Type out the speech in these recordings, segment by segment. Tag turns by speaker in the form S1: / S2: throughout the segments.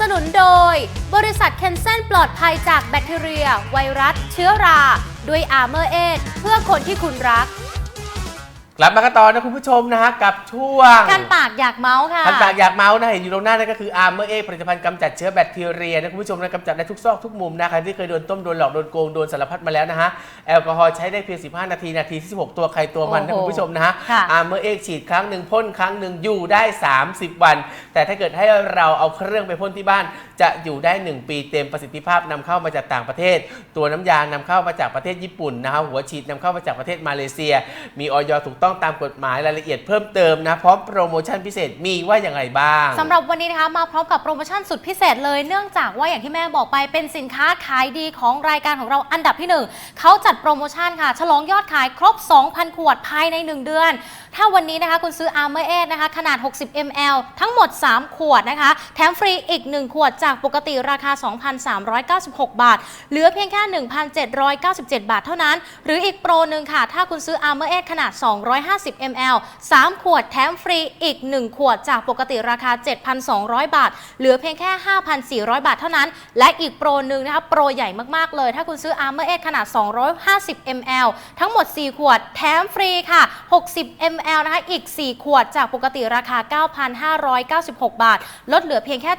S1: สนุนโดย บริษัทเคนเซนปลอดภัยจากแบคทีเรีย ไวรัส เชื้อรา ด้วยอาร์เมอร์เอเพื่อคนที่คุณรัก
S2: กลับมากันต่อนะคุณผู้ชมนะฮะกับช่วง
S1: คันปากอยากเมาส์ค่ะ
S2: คันปากอยากเมาส์นะเห็นอยู่ตรงหน้านั่นก็คืออาร์เมอร์เอผลิตภัณฑ์กำจัดเชื้อแบคทีเรียนะคุณผู้ชมนะกำจัดได้ทุกซอกทุกมุมนะใครที่เคยโดนต้มโดนหลอกโดนโกงโดนสารพัดมาแล้วนะฮะแอลกอฮอล์ใช้ได้เพียง 15 นาที นาทีที่16ตัวใครตัวมันนะ
S1: โอ้โห
S2: คุณผู้ชมนะฮะ
S1: ค่ะ
S2: อาร์เมอร์เอฉีดครั้งหนึ่งพ่นครั้งหนึ่งอยู่ได้ 30 วัน แต่ถ้าเกิดให้เราเอาเครื่องไปพ่นที่บ้าน จะอยู่ได้ 1 ปีเต็มประสิทธิภาพนำเข้ามาจากต่างประเทศ ตัวน้ำยานำเข้ามาจากประเทศญี่ปุ่นนะฮะหัวฉีดนำเข้ามาจากประเทศมาเลเซีย มีออยถูกต้องตามกฎหมายรายละเอียดเพิ่มเติมนะ พร้อมโปรโมชั่นพิเศษมีว่าอย่างไรบ้าง
S1: สำหรับวันนี้นะคะมาพร้อมกับโปรโมชั่นสุดพิเศษเลยเนื่องจากว่าอย่างที่แม่บอกไปเป็นสินค้าขายดีของรายการของเราอันดับที่หนึ่งเขาจัดโปรโมชั่นค่ะ ฉลองยอดขายครบ 2,000 ขวดภายใน 1 เดือน ถ้าวันนี้นะคะคุณซื้อ Armor e นะคะขนาด 60 ml ทั้งหมด 3 ขวดนะคะ แถมฟรีอีก 1 ขวดจากปกติราคา 2,396 บาท เหลือเพียงแค่ 1,797 บาทเท่านั้น หรืออีกโปรหนึ่งค่ะ ถ้าคุณซื้อ Armor e ขนาด250 ml 3 ขวดแถมฟรีอีก 1 ขวดจากปกติราคา 7,200 บาท เหลือเพียงแค่ 5,400 บาทเท่านั้น และอีกโปรหนึ่งนะคะโปรใหญ่มาก ๆ เลย ถ้าคุณซื้อ Armor e ขนาด 250 ml ทั้งหมด 4 ขวดแถมฟรีค่ะ 60 ml นะคะอีก 4 ขวดจากปกติราคา 9,596 บาท ลดเหลือเพียงแค่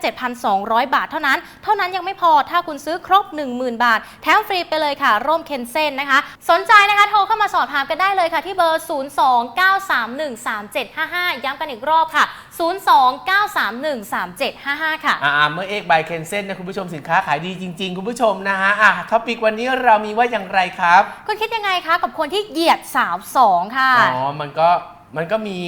S1: 7,200 บาทเท่านั้น เท่านั้นยังไม่พอถ้าคุณซื้อครบ 10,000 บาท แถมฟรีไปเลยค่ะ ร่มเคนเซนนะคะ สนใจนะคะโทรเข้ามาสอบถามกันได้เลยค่ะที่เบอร์ 02 029313755 ย้ำกันอีกรอบค่ะ 029313755 ค่ะ
S2: อาร์เมอร์เอ็กบายเคนเซนนะคุณผู้ชมสินค้าขายดีจริง ๆ คุณผู้ชมนะฮะอะท็อปิกวันนี้เรามีว่าอย่างไรครับ
S1: คุณคิดยังไงคะกับคนที่เหยียดสาวสองค่ะ
S2: อ๋อ มันก็ มันก็มี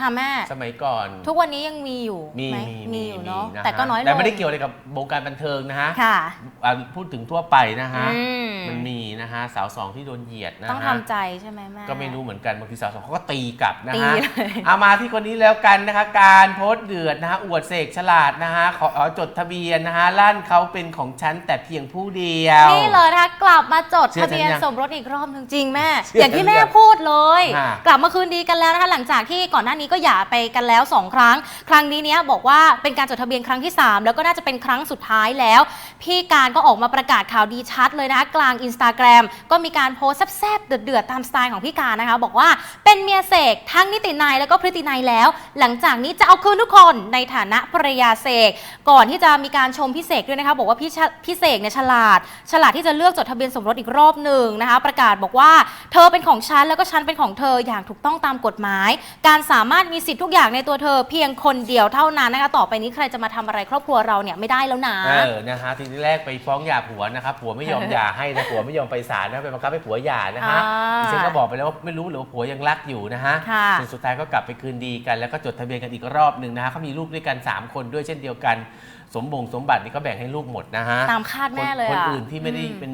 S1: ค่ะแม่
S2: สมัยก่อน
S1: ทุกวันนี้ยังมีอยู่
S2: มี
S1: ไห
S2: มี
S1: มีอยู่เนาะ
S2: ฮ
S1: แต่ก็น้อยลง
S2: แต่ไม่ได้เกี่ยวอะไรกับวงการบันเทิงนะฮะ
S1: ค่ะ
S2: อะพูดถึงทั่วไปนะฮะ
S1: อืม
S2: มันมีนะฮะสาวสองที่โดนเหยียดนะฮะ
S1: ต้องทำใจใช่ไหมแม่
S2: ก็ไม่รู้เหมือนกันบางทีสาวสองเขาก็ตีกลับนะ
S1: ตี
S2: ฮะ
S1: เลย
S2: เอามาที่คนนี้แล้วกันนะคะ การโพสต์เดือดนะฮะอวดเสกฉลาดนะฮะขอขอจดทะเบียนนะฮะลั่นเขาเป็นของฉันแต่เพียงผู้เดียว
S1: นี่เลยนะคะกลับมาจด
S2: เชื่อ
S1: ทะเบียน
S2: ฉันยัง
S1: สมรสอีกรอบหนึ่งจริงแม่
S2: เชื่อ
S1: อย่างที่
S2: ฉัน
S1: แม่
S2: ยัง
S1: พูดเลย
S2: อะ
S1: กลับมาคืนดีกันแล้วนะคะหลังจากที่ก่อนหน้านี้ก็หย่าไปกันแล้ว 2 ครั้ง ครั้งนี้เนี้ยบอกว่าเป็นการจดทะเบียนครั้งที่ 3 แล้วก็น่าจะเป็นครั้งสุดท้ายแล้ว พี่การก็ออกมาประกาศข่าวดีชัดเลยนะคะกลางอินสตาแกรมก็มีการโพสต์แซ่บๆเดือดๆตามสไตล์ของพี่การนะคะ บอกว่าเป็นเมียเสกทั้งนิตินายแล้วก็พฤตินายแล้ว หลังจากนี้จะเอาคืนทุกคนในฐานะภรยาเสกก่อนที่จะมีการชมพี่เสกด้วยนะคะ บอกว่าพี่พี่เสกเนี่ยฉลาด ฉลาดที่จะเลือกจดทะเบียนสมรสอีกรอบหนึ่งนะคะ ประกาศบอกว่าเธอเป็นของฉันแล้วก็ฉันเป็นของเธออย่างถูกต้องตามกฎหมายการสามารถมีสิทธิ์ทุกอย่างในตัวเธอ เพียงคนเดียวเท่านั้นนะคะต่อไปนี้ใครจะมาทำอะไรครอบครัวเราเนี่ยไม่ได้แล้วนะ
S2: เออ นะฮะ ทีแรกไปฟ้องหย่าผัวนะครับผัวไม่ยอมหย่าให้นะผัวไม่ยอมไปศาลนะไปบังคับให้ผัวหย่านะฮะ
S1: อ่า
S2: ดิฉันก็บอกไปแล้วว่าไม่รู้หรือว่าผัวยังรักอยู่นะฮะ
S1: ค่ะ
S2: จนสุดท้ายก็กลับไปคืนดีกัน แล้วก็จดทะเบียนกันอีกรอบหนึ่งนะฮะเขามีลูกด้วยกัน3คนด้วยเช่นเดียวกัน สมบงสมบัตินี่ก็แบ่งให้ลูกหมดนะฮะ
S1: ตามคาดแม่เลย
S2: คน
S1: อะ
S2: อื่นที่ไม่ได้
S1: อืม
S2: เป็น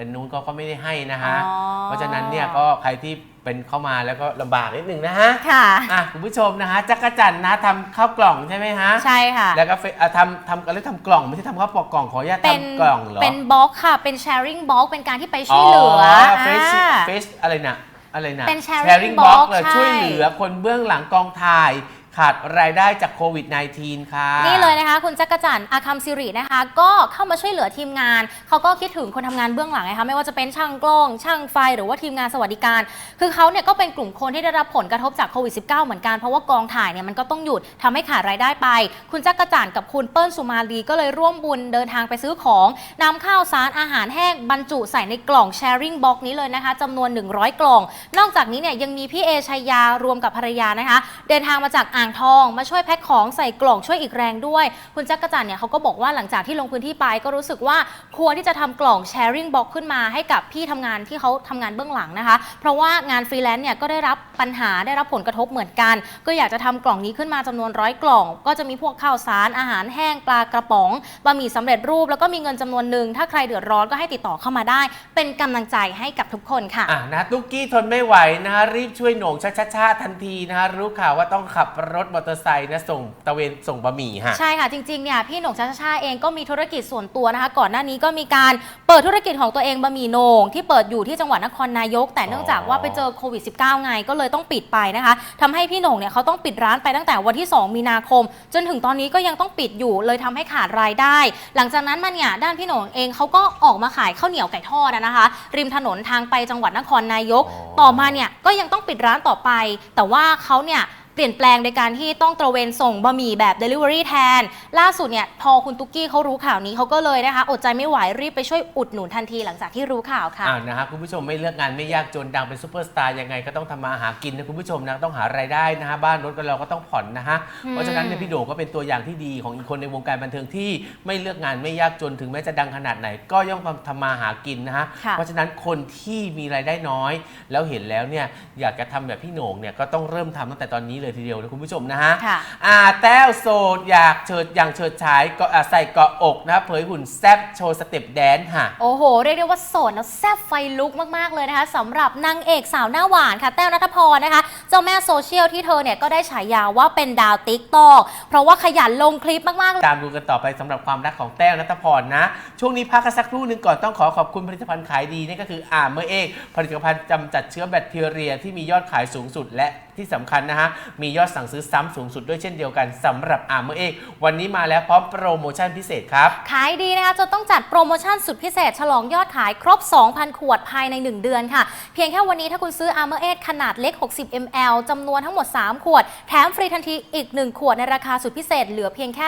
S2: เป็นนู้นก็ก็ไม่ได้ให้นะฮะ
S1: อ๋อ
S2: เพราะฉะนั้นเนี่ยก็ใครที่เป็นเข้ามาแล้วก็ลำบากนิดนึงนะฮะ
S1: ค่ะ
S2: อะคุณผู้ชมนะฮะจักรจันทร์นะทำข้าวกล่องใช่ไหมฮะ
S1: ใช่ค่ะ
S2: แล้วก็เฟอะทำทำอะไรทำกล่องไม่ใช่ทำข้าวปอกกล่องขออนุญาต
S1: เป็น
S2: ทำกล่องเหรอ
S1: เป็นบล็อกค่ะ เป็น sharing box เป็นการที่ไปช่วยเหลือ
S2: เฟซ
S1: อ่า
S2: เฟซอะไรนะอะไรนะ
S1: เป็น sharing
S2: box
S1: box
S2: เลย
S1: ใช่
S2: ช่วยเหลือคนเบื้องหลังกองถ่าย ขาดรายได้จากโควิด -19 ค่ะ
S1: นี่เลยนะคะ คุณจักรจันทร์อาคัมซิรินะคะ ก็เข้ามาช่วยเหลือทีมงาน เขาก็คิดถึงคนทำงานเบื้องหลังนะคะไม่ว่าจะเป็นช่างกล้อง ช่างไฟหรือว่าทีมงานสวัสดิการ คือเขาเนี่ยก็เป็นกลุ่มคนที่ได้รับผลกระทบจากโควิด -19 เหมือนกัน เพราะว่ากองถ่ายเนี่ยมันก็ต้องหยุดทำให้ขาดรายได้ไป คุณจักรจันทร์กับคุณเปิ้ลสุมาลีก็เลยร่วมบุญเดินทางไปซื้อของนำข้าวสารอาหารแห้งบรรจุใส่ในกล่อง sharing box นี้เลยนะคะจำนวน 100 กล่อง นอกจากนี้เนี่ยยังมีพี่เอชัยยารวมกับภรรยานะคะ เดินทางมาจากอ่างทองมาช่วยแพ็คของใส่กล่องช่วยอีกแรงด้วย คุณจักรจันเนี่ยเขาก็บอกว่าหลังจากที่ลงพื้นที่ไปก็รู้สึกว่าควรที่จะทำกล่อง sharing box ขึ้นมาให้กับพี่ทำงานที่เขาทำงานเบื้องหลังนะคะ เพราะว่างานฟรีแลนซ์เนี่ยก็ได้รับปัญหาได้รับผลกระทบเหมือนกัน ก็อยากจะทำกล่องนี้ขึ้นมาจำนวนร้อยกล่อง ก็จะมีพวกข้าวสารอาหารแห้งปลากระป๋องบะหมี่สำเร็จรูป แล้วก็มีเงินจำนวนหนึ่งถ้าใครเดือดร้อนก็ให้ติดต่อเข้ามาได้ เป็นกำลังใจให้กับทุกคนค่ะ
S2: อะนะตุ๊กกี้ทนไม่ไหวนะฮะรีบช่วยโหน่งช้าๆทันทีนะฮะรู้ข่าวว่าต้องขับรถมอเตอร์ไซค์นะส่งตะเวนส่งบะหมี่ฮะ
S1: ใช่ค่ะ จริงๆเนี่ยพี่หนงชาชาชาเองก็มีธุรกิจส่วนตัวนะคะ ก่อนหน้านี้ก็มีการเปิดธุรกิจของตัวเองบะหมี่โหนงที่เปิดอยู่ที่จังหวัดนครนายก แต่เนื่องจากว่าไปเจอโควิด -19 ไงก็เลยต้องปิดไปนะคะทำให้พี่หนงเนี่ยเขาต้องปิดร้านไปตั้งแต่วันที่ 2 มีนาคม จนถึงตอนนี้ก็ยังต้องปิดอยู่เลยทำให้ขาดรายได้ หลังจากนั้นมาเนี่ยด้านพี่หนงเองเขาก็ออกมาขายข้าวเหนียวไก่ทอดอะนะคะ ริมถนนทางไปจังหวัดนครนายก
S2: อ๋อ
S1: ต่อมาเนี่ยก็ยังต้องปิดร้านต่อไป แต่ว่าเขาเนี่ย เปลี่ยนแปลงในการที่ต้องตระเวนส่งบะหมี่แบบ Delivery แทน ล่าสุดเนี่ยพอคุณตุ๊กกี้เขารู้ข่าวนี้เขาก็เลยนะคะ อดใจไม่ไหวรีบไปช่วยอุดหนุนทันทีหลังจากที่รู้ข่าวค่ะ
S2: อ่านะฮะคุณผู้ชมไม่เลือกงานไม่ยากจนดังเป็นซูเปอร์สตาร์ยังไงก็ต้องทำมาหากินนะคุณผู้ชมนะต้องหารายได้นะฮะบ้านรถก็เราก็ต้องผ่อนนะฮะ
S1: อืม
S2: เพราะฉะนั้นเนี่ยพี่โด่งก็เป็นตัวอย่างที่ดีของอีกคนในวงการบันเทิงที่ไม่เลือกงานไม่ยากจนถึงแม้จะดังขนาดไหน ก็ย่อมทำมาหากินนะฮะ
S1: ค่ะ
S2: เพราะฉะนั้นคนที่มีรายได้น้อย แล้วเห็นแล้วเนี่ยอยากจะทำแบบพี่โหน่งเนี่ยก็ต้องเริ่มทำตั้งแต่ตอนนี้เลยทีเดียวนะคุณผู้ชมนะฮะ
S1: ค่ะ
S2: อ่าแต้วโสดอยากเฉิดอย่างเฉิดฉายก็อ่าใส่เกาะอกนะครับเผยหุ่นแซ่บโชว์สเต็ปแดนซ์ค่ะ
S1: โอ้โห เรียกได้ว่าโสดแล้วแซ่บไฟลุกมาก ๆ เลยนะคะสำหรับนางเอกสาวหน้าหวานค่ะแต้วนัทพรนะคะ เจ้าแม่โซเชียลที่เธอเนี่ยก็ได้ฉายาว่าเป็นดาวติ๊กตอกเพราะว่าขยันลงคลิปมาก ๆ
S2: ตามดูกันต่อไปสำหรับความรักของแต้วนัทพรนะ ช่วงนี้พักกันสักครู่หนึ่งก่อนต้องขอขอบคุณผลิตภัณฑ์ขายดีนั่นก็คืออาร์เมอร์เอกผลิตภัณฑ์กำจัดเชื้อแบคทีเรียที่มียอดขายสูงสุดและ ที่สำคัญนะฮะ มียอดสั่งซื้อซ้ำสูงสุดด้วยเช่นเดียวกันสำหรับอาร์เมอร์เอกวันนี้มาแล้วพร้อมโปรโมชั่นพิเศษครับ
S1: ขายดีนะคะจนต้องจัดโปรโมชั่นสุดพิเศษ ฉลองยอดขายครบ 2,000 ขวดภายใน 1 เดือนค่ะ เพียงแค่วันนี้ถ้าคุณซื้อ Armor 8ขนาดเล็ก 60 ml จำนวนทั้งหมด 3 ขวด แถมฟรีทันทีอีก 1 ขวดในราคาสุดพิเศษ เหลือเพียงแค่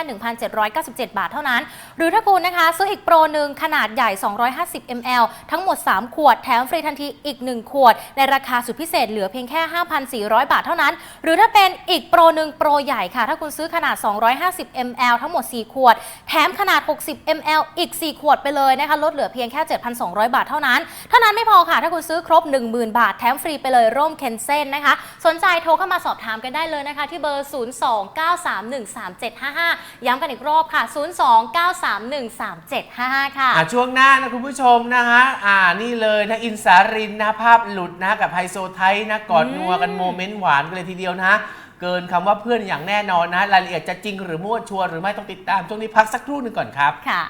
S1: 1,797 บาทเท่านั้น หรือถ้าคุณนะคะซื้ออีกโปรหนึ่งขนาดใหญ่ 250 ml ทั้งหมด 3 ขวด แถมฟรีทันทีอีก 1 ขวด ในราคาสุดพิเศษเหลือเพียงแค่ 5,400 บาทเท่านั้น หรือถ้าเป็นอีกโปรหนึ่งโปรใหญ่ค่ะ ถ้าคุณซื้อขนาด 250 ml ทั้งหมด 4 ขวด แถมขนาด 60 ml อีก 4 ขวดไปเลยนะคะ ลดเหลือเพียงแค่ 7,200 บาทเท่านั้น เท่านั้นไม่พอค่ะ ถ้าคุณซื้อครบ 10,000 บาท แถมฟรีไปเลยร่มเคนเซนนะคะ สนใจโทรเข้ามาสอบถามกันได้เลยนะคะ ที่เบอร์ 029313755 ย้ำกันอีกรอบค่ะ 029313755 ค่ะ
S2: อะช่วงหน้านะคุณผู้ชมนะฮะ อ่านี่เลยนะอินสารินนะภาพหลุดนะกับไฮโซไทยนะกอดนัวกันโมเมนต์หวานกันเลยทีเดียวนะ เกินคำว่าเพื่อนอย่างแน่นอนนะ รายละเอียดจะจริงหรือมั่วชัวร์หรือไม่ต้องติดตามช่วงนี้พักสักครู่หนึ่งก่อนครับ
S1: ค่ะ